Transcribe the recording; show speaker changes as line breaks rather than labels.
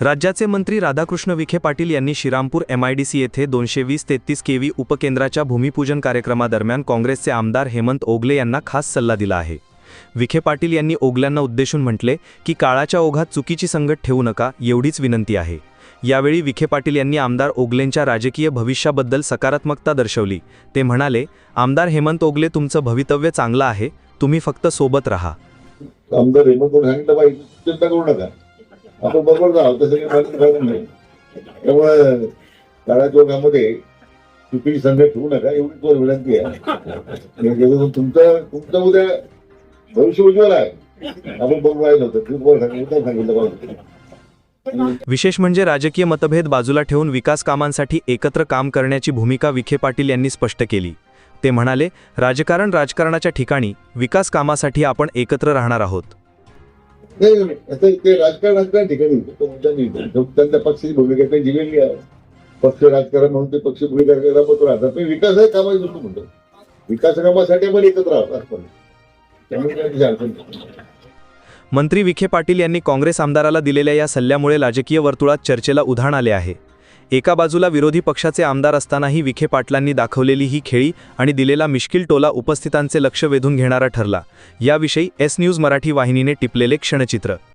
राज्याचे मंत्री राधाकृष्ण विखे पाटील यांनी श्रीरामपूर एमआयडीसी येथे दोनशे वीस तेहतीस केवी उपकेंद्राच्या भूमिपूजन कार्यक्रमादरम्यान काँग्रेसचे आमदार हेमंत ओगले यांना खास सल्ला दिला आहे. विखे पाटील यांनी ओगल्यांना उद्देशून म्हटले की काळाच्या ओघात चुकीची संगत ठेवू नका एवढीच विनंती आहे. यावेळी विखे पाटील यांनी आमदार ओगलेंच्या राजकीय भविष्याबद्दल सकारात्मकता दर्शवली. ते म्हणाले आमदार हेमंत ओगले तुमचं भवितव्य चांगलं आहे तुम्ही फक्त सोबत राहा.
आमदार हेमंत चिंता करू नका. आपण बरोबर जाऊ तसं काही मानत नाही. त्यामुळे काळाच्या चुकीची संगत ठेवू नका एवढी तो विनंती आहे. तुमचं तुमचं उद्या भविष्य उज्ज्वल आहे. आपण बरोबर राहिलं होतं तुम्ही बरोबर सांगितलं सांगितलं
विशेष म्हणजे राजकीय मतभेद बाजूला ठेवून विकास कामांसाठी एकत्र काम करण्याची भूमिका विखे पाटील यांनी स्पष्ट केली. ते म्हणाले राजकारण राजकारणाच्या ठिकाणी विकास कामासाठी आपण एकत्र राहणार आहोत.
नाही आता ते राजकारण राजकारण ठिकाणी तो मुद्दा नाही. त्यांच्या पक्षाची भूमिका काही दिलेली आहे. पक्ष राजकारण म्हणून ते पक्ष भूमिका राबवत राहतात पण विकास आहे कामाची गोष्ट म्हणतो. विकास कामासाठी आपण एकत्र राहतात पण त्यामुळे
मंत्री विखे पाटील यांनी काँग्रेस आमदाराला दिलेल्या या सल्ल्यामुळे राजकीय वर्तुळात चर्चेला उधाण आले आहे. एका बाजूला विरोधी पक्षाचे आमदार असतानाही विखे पाटलांनी दाखवलेली ही खेळी आणि दिलेला मिश्किल टोला उपस्थितांचे लक्ष वेधून घेणारा ठरला. याविषयी एस न्यूज मराठी वाहिनीने टिपलेले क्षणचित्र.